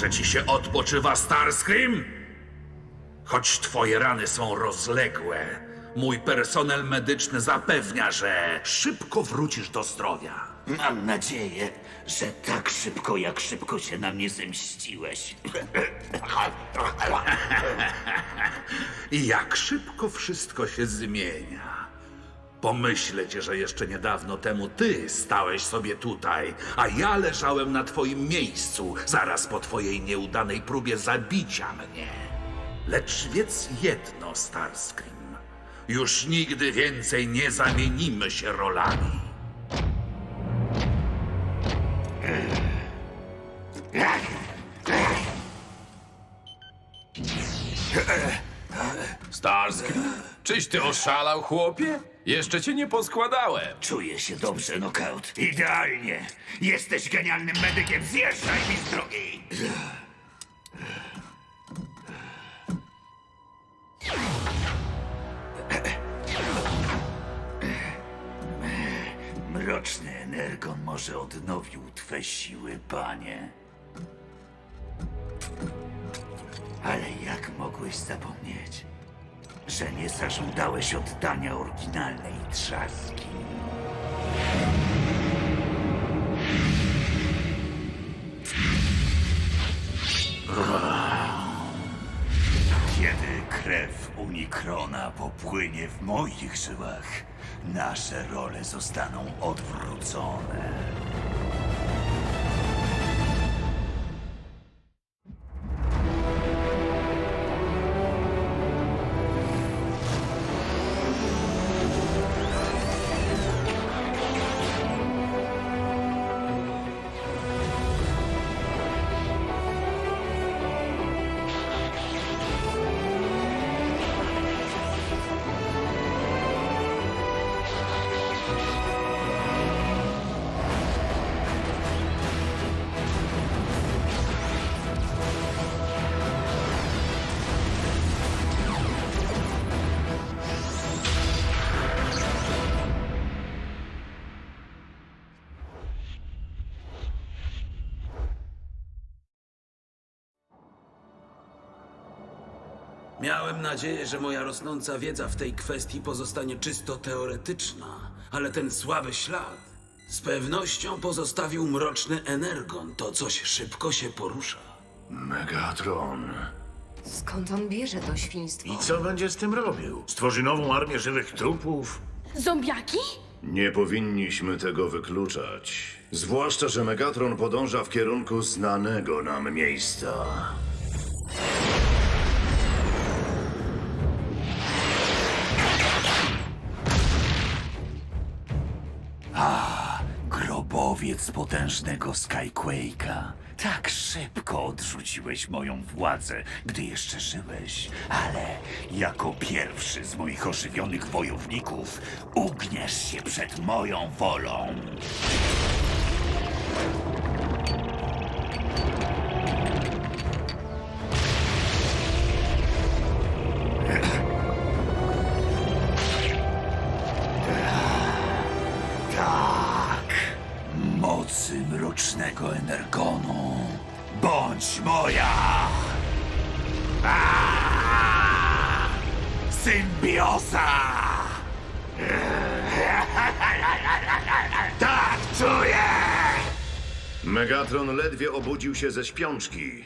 Dobrze ci się odpoczywa, Starscream? Choć twoje rany są rozległe, mój personel medyczny zapewnia, że szybko wrócisz do zdrowia. Mam nadzieję, że tak szybko, jak szybko się na mnie zemściłeś. I jak szybko wszystko się zmienia. Pomyśleć, że jeszcze niedawno temu ty stałeś sobie tutaj, a ja leżałem na twoim miejscu, zaraz po twojej nieudanej próbie zabicia mnie. Lecz wiedz jedno, Starscream. Już nigdy więcej nie zamienimy się rolami. Starscream, czyś ty oszalał, chłopie? Jeszcze cię nie poskładałem. Czuję się dobrze, knockout. Idealnie. Jesteś genialnym medykiem. Zjeżdżaj mi z drogi. Mroczny energon może odnowił twe siły, panie. Ale jak mogłeś zapomnieć, że nie zażądałeś oddania oryginalnej trzaski? Kiedy krew Unikrona popłynie w moich żyłach, nasze role zostaną odwrócone. Miałem nadzieję, że moja rosnąca wiedza w tej kwestii pozostanie czysto teoretyczna, ale ten słaby ślad z pewnością pozostawił mroczny energon. To coś szybko się porusza. Megatron. Skąd on bierze to świństwo? I co będzie z tym robił? Stworzy nową armię żywych trupów? Zombiaki? Nie powinniśmy tego wykluczać. Zwłaszcza, że Megatron podąża w kierunku znanego nam miejsca. Grobowiec potężnego Skyquake'a. Tak szybko odrzuciłeś moją władzę, gdy jeszcze żyłeś, ale jako pierwszy z moich ożywionych wojowników ugniesz się przed moją wolą. Megatron ledwie obudził się ze śpiączki,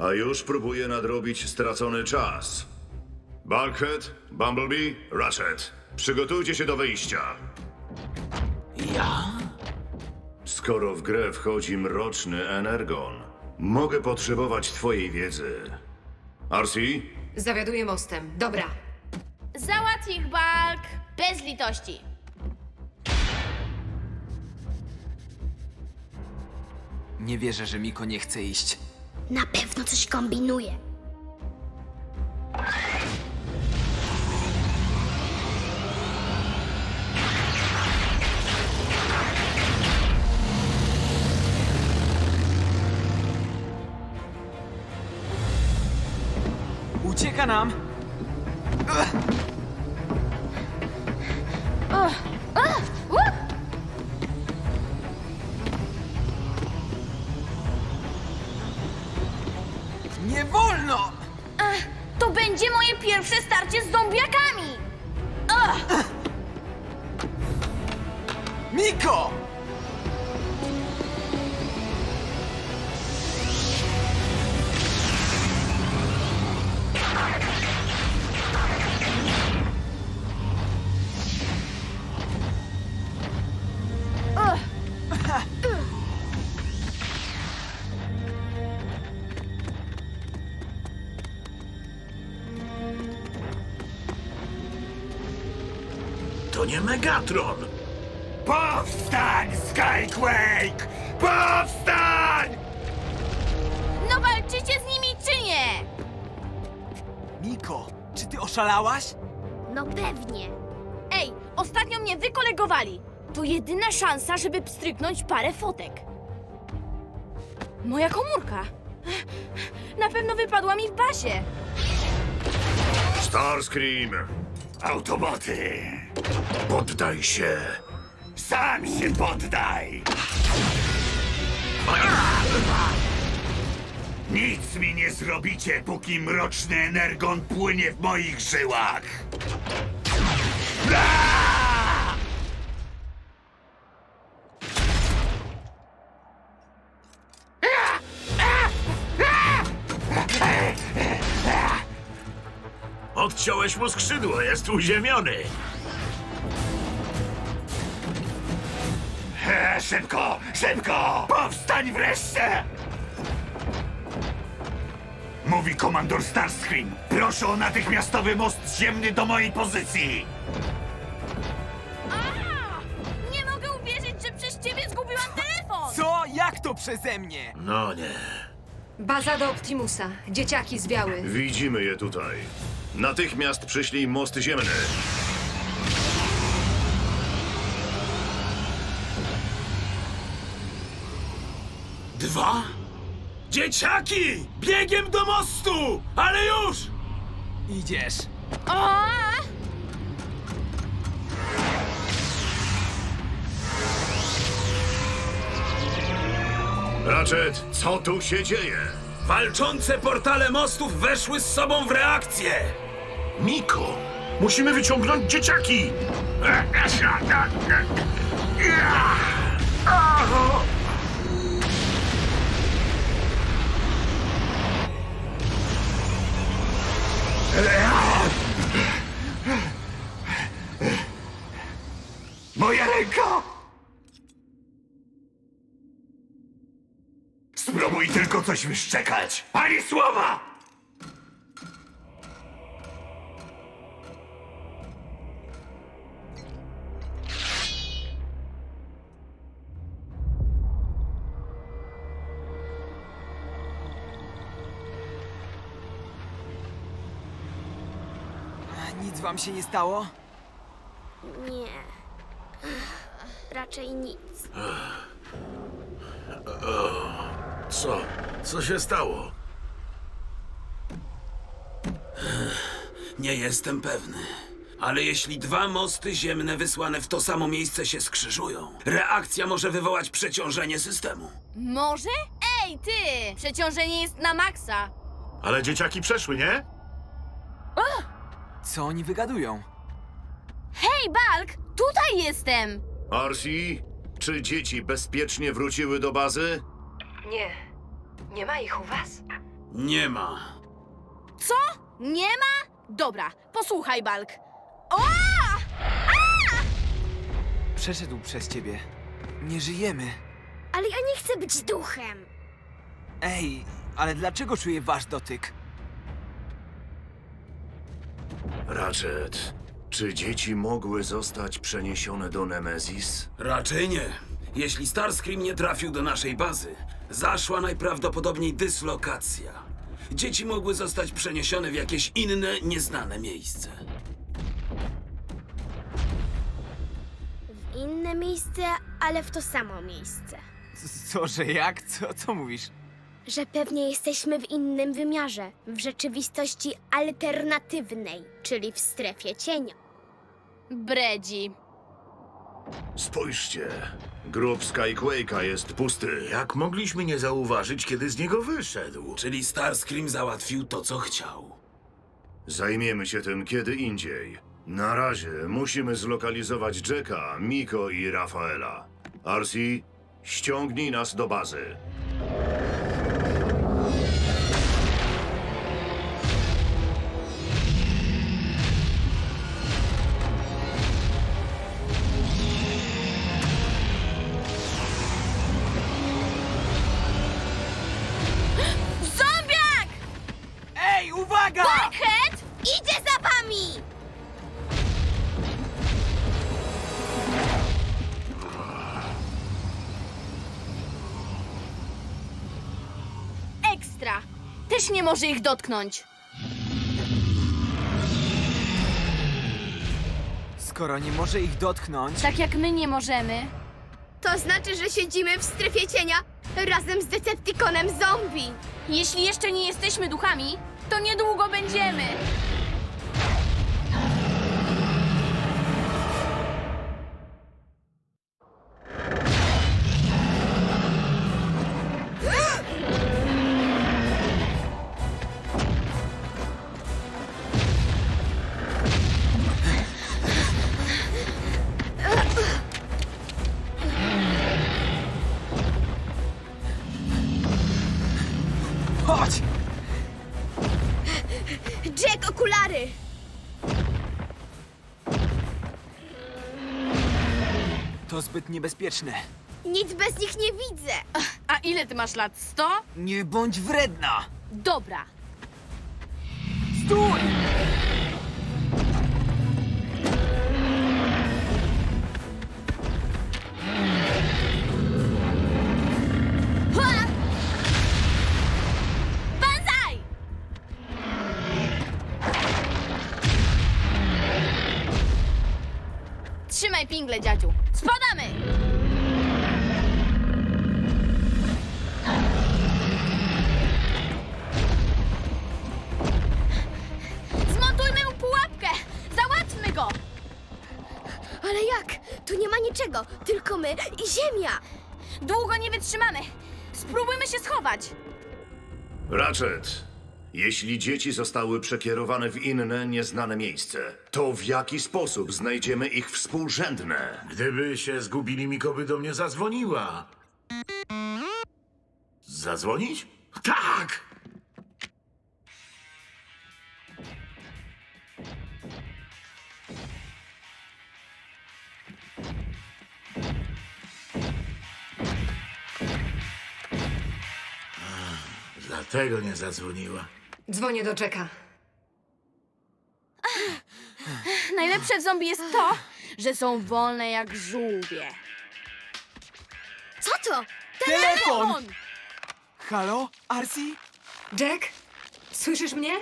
a już próbuje nadrobić stracony czas. Bulkhead, Bumblebee, Ratchet. Przygotujcie się do wyjścia. Ja? Skoro w grę wchodzi mroczny energon, mogę potrzebować twojej wiedzy. Arsi, Zawiaduję mostem. Dobra. Załatw ich, Balk! Bez litości. Nie wierzę, że Miko nie chce iść. Na pewno coś kombinuje. Ucieka nam! Nie Megatron! Powstań, Skyquake! Powstań! No walczycie z nimi czy nie? Miko, czy ty oszalałaś? No pewnie. Ej, ostatnio mnie wykolegowali. To jedyna szansa, żeby pstryknąć parę fotek. Moja komórka. Na pewno wypadła mi w bazie. Starscream! Autoboty! Poddaj się! Sam się poddaj! Nic mi nie zrobicie, póki mroczny energon płynie w moich żyłach! Odciąłeś mu skrzydło, jest uziemiony! Szybko, szybko! Powstań wreszcie! Mówi komandor Starscream. Proszę o natychmiastowy most ziemny do mojej pozycji. A! Nie mogę uwierzyć, że przez ciebie zgubiłam telefon! Co? Jak to przeze mnie? No nie. Baza do Optimusa. Dzieciaki zwiały. Widzimy je tutaj. Natychmiast przyślij most ziemny. Dwa? Dzieciaki! Biegiem do mostu! Ale już! Idziesz. O! Ratchet, co tu się dzieje? Walczące portale mostów weszły z sobą w reakcję! Miko, musimy wyciągnąć dzieciaki! Moja ręka! Spróbuj tylko coś wyszczekać. Ani słowa! Nic wam się nie stało? Nie. Raczej nic. Co? Co się stało? Nie jestem pewny. Ale jeśli dwa mosty ziemne wysłane w to samo miejsce się skrzyżują, reakcja może wywołać przeciążenie systemu. Może? Ej, ty! Przeciążenie jest na maksa. Ale dzieciaki przeszły, nie? Co oni wygadują? Hej, Balk! Tutaj jestem! Arsi, czy dzieci bezpiecznie wróciły do bazy? Nie. Nie ma ich u was? Nie ma. Co? Nie ma? Dobra, posłuchaj, Balk. O! Przeszedł przez ciebie. Nie żyjemy. Ale ja nie chcę być duchem. Ej, ale dlaczego czuję wasz dotyk? Ratchet, czy dzieci mogły zostać przeniesione do Nemezis? Raczej nie. Jeśli Starscream nie trafił do naszej bazy, zaszła najprawdopodobniej dyslokacja. Dzieci mogły zostać przeniesione w jakieś inne, nieznane miejsce. W inne miejsce, ale w to samo miejsce. Co, że jak? Co, co mówisz? Że pewnie jesteśmy w innym wymiarze, w rzeczywistości alternatywnej, czyli w strefie cienia. Bredzi. Spójrzcie, Grób Skyquake'a jest pusty. Jak mogliśmy nie zauważyć, kiedy z niego wyszedł? Czyli Starscream załatwił to, co chciał. Zajmiemy się tym kiedy indziej. Na razie musimy zlokalizować Jacka, Miko i Rafaela. Arsi, ściągnij nas do bazy. Może ich dotknąć. Skoro nie może ich dotknąć, Tak jak my nie możemy. To znaczy, że siedzimy w strefie cienia razem z Decepticonem zombie. Jeśli jeszcze nie jesteśmy duchami, to niedługo będziemy. Okulary! To zbyt niebezpieczne. Nic bez nich nie widzę. A ile ty masz lat? Sto? Nie bądź wredna! Dobra. Stój! Pingle, dziadziu. Spadamy! Zmontujmy mu pułapkę! Załatwmy go! Ale jak? Tu nie ma niczego, tylko my i ziemia. Długo nie wytrzymamy. Spróbujmy się schować. Ratchet, jeśli dzieci zostały przekierowane w inne, nieznane miejsce, to w jaki sposób znajdziemy ich współrzędne? Gdyby się zgubili, Miko by do mnie zadzwoniła. Zadzwonić? Tak! Dlatego nie zadzwoniła. Dzwonię do Jacka. Najlepsze w zombie jest to, że są wolne jak żółwie. Co to? Telefon! Halo, Arsi? Jack? Słyszysz mnie?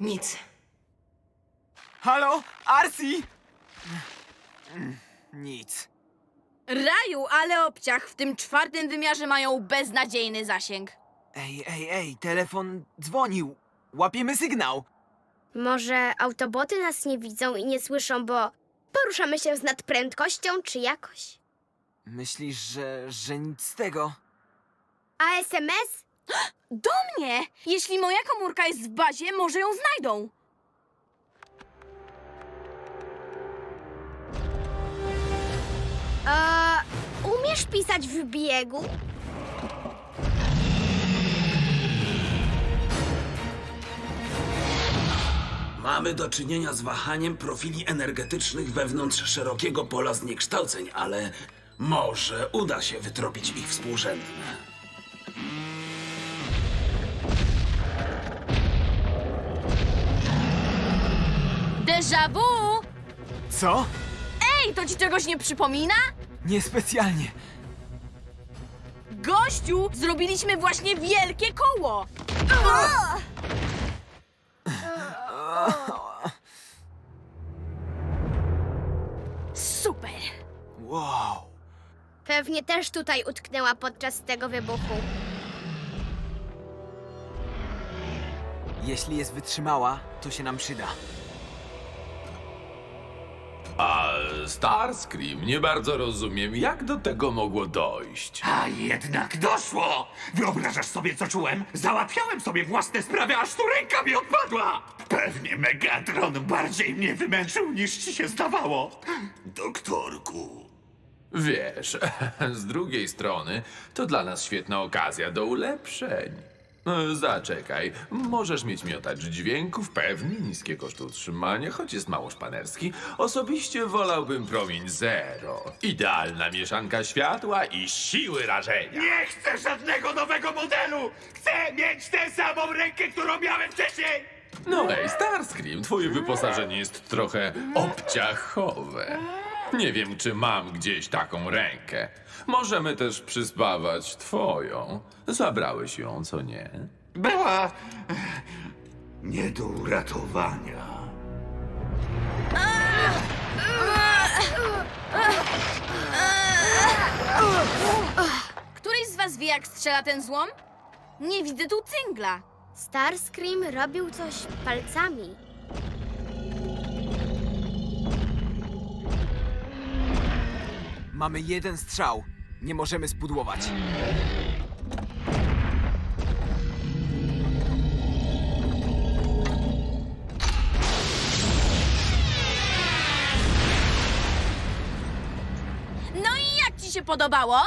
Nic. Halo, Arsi? Nic. Raju, ale obciach w tym czwartym wymiarze mają beznadziejny zasięg. Ej, ej, ej, telefon dzwonił. Łapiemy sygnał. Może autoboty nas nie widzą i nie słyszą, bo poruszamy się z nadprędkością czy jakoś? Myślisz, że, że nic z tego? A SMS? Do mnie! Jeśli moja komórka jest w bazie, może ją znajdą. A umiesz pisać w biegu? Mamy do czynienia z wahaniem profili energetycznych wewnątrz szerokiego pola zniekształceń, ale może uda się wytropić ich współrzędne. Déjà vu! Co? Ej, to ci czegoś nie przypomina? Niespecjalnie. Gościu, zrobiliśmy właśnie wielkie koło! Super! Wow. Pewnie też tutaj utknęła podczas tego wybuchu. Jeśli jest wytrzymała, to się nam przyda. A Starscream, nie bardzo rozumiem, jak do tego mogło dojść. A jednak doszło! Wyobrażasz sobie, co czułem? Załatwiałem sobie własne sprawy, aż tu ręka mi odpadła! Pewnie Megatron bardziej mnie wymęczył, niż ci się zdawało. Doktorku. Wiesz, z drugiej strony, to dla nas świetna okazja do ulepszeń. E, Zaczekaj, możesz mieć miotacz dźwięków, pewnie niskie koszty utrzymania, choć jest mało szpanerski. Osobiście wolałbym promień zero. Idealna mieszanka światła i siły rażenia. Nie chcę żadnego nowego modelu! Chcę mieć tę samą rękę, którą miałem wcześniej! No ej, Starscream, twoje wyposażenie jest trochę obciachowe. Nie wiem, czy mam gdzieś taką rękę. Możemy też przyspawać twoją. Zabrałeś ją, co nie? Była... nie do uratowania. Któryś z was wie, jak strzela ten złom? Nie widzę tu cyngla. Starscream robił coś palcami. Mamy jeden strzał. Nie możemy spudłować. No i jak ci się podobało?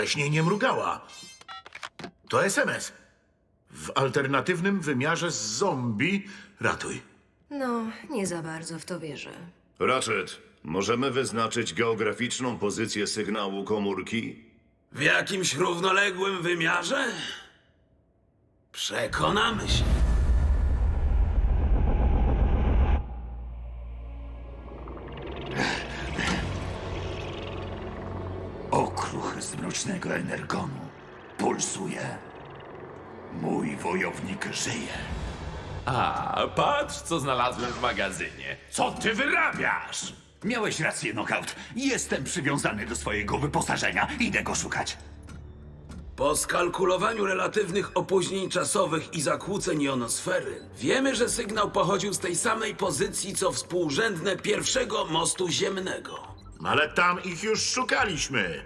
Wcześniej nie mrugała. To SMS. W alternatywnym wymiarze z zombie ratuj. No, nie za bardzo w to wierzę. Ratchet, możemy wyznaczyć geograficzną pozycję sygnału komórki? W jakimś równoległym wymiarze? Przekonamy się. Z mrocznego energonu pulsuje. Mój wojownik żyje. A, patrz, co znalazłem w magazynie. Co ty wyrabiasz? Miałeś rację, Knockout. Jestem przywiązany do swojego wyposażenia. Idę go szukać. Po skalkulowaniu relatywnych opóźnień czasowych i zakłóceń jonosfery, wiemy, że sygnał pochodził z tej samej pozycji co współrzędne pierwszego mostu ziemnego. Ale tam ich już szukaliśmy.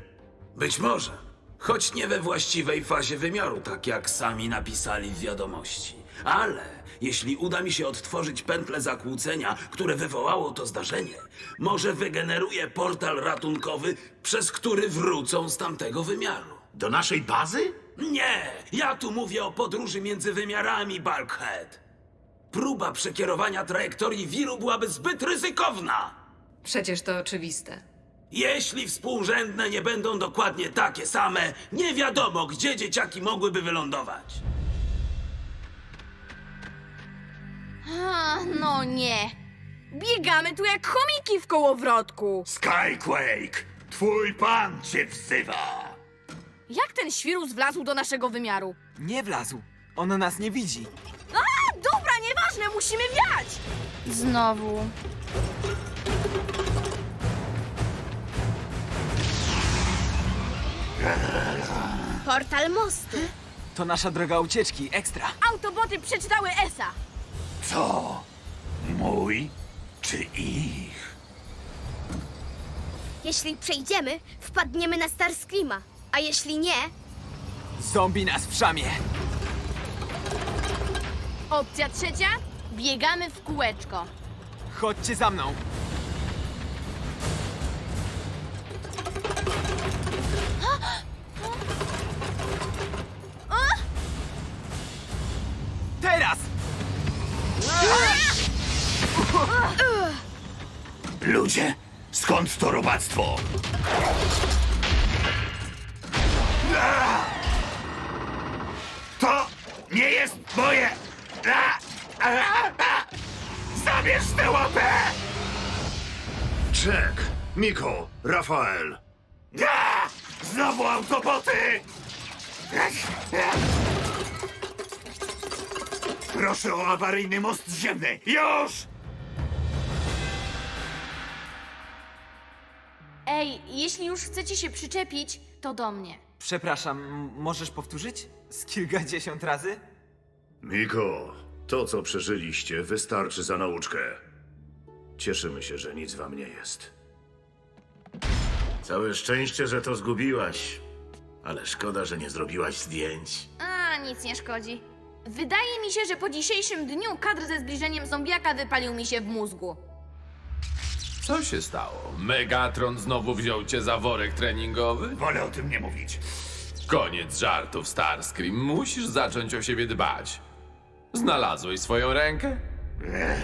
Być może, choć nie we właściwej fazie wymiaru, tak jak sami napisali w wiadomości. Ale jeśli uda mi się odtworzyć pętlę zakłócenia, które wywołało to zdarzenie, może wygeneruję portal ratunkowy, przez który wrócą z tamtego wymiaru. Do naszej bazy? Nie, ja tu mówię o podróży między wymiarami, Bulkhead. Próba przekierowania trajektorii wiru byłaby zbyt ryzykowna. Przecież to oczywiste. Jeśli współrzędne nie będą dokładnie takie same, nie wiadomo, gdzie dzieciaki mogłyby wylądować. A, no nie. Biegamy tu jak chomiki w kołowrotku. Skyquake, twój pan cię wzywa. Jak ten świrus wlazł do naszego wymiaru? Nie wlazł. On nas nie widzi. A, dobra, nieważne, musimy wiać! Znowu. Portal mostu. To nasza droga ucieczki, ekstra. Autoboty przeczytały ESA. Co? Mój czy ich? Jeśli przejdziemy, wpadniemy na Starscreama. A jeśli nie, Zombie nas wszamie. Opcja trzecia. Biegamy w kółeczko. Chodźcie za mną. Ludzie, skąd to robactwo? To nie jest moje! Zabierz tę łapę! Jack, Miko, Rafael. Znowu autoboty! Proszę o awaryjny most ziemny! Już! Ej, jeśli już chcecie się przyczepić, to do mnie. Przepraszam, m- możesz powtórzyć? Z kilkadziesiąt razy? Miko, to co przeżyliście wystarczy za nauczkę. Cieszymy się, że nic wam nie jest. Całe szczęście, że to zgubiłaś. Ale szkoda, że nie zrobiłaś zdjęć. A, nic nie szkodzi. Wydaje mi się, że po dzisiejszym dniu kadr ze zbliżeniem zombiaka wypalił mi się w mózgu. Co się stało? Megatron znowu wziął cię za worek treningowy? Wolę o tym nie mówić. Koniec żartów, Starscream. Musisz zacząć o siebie dbać. Znalazłeś swoją rękę? Ech,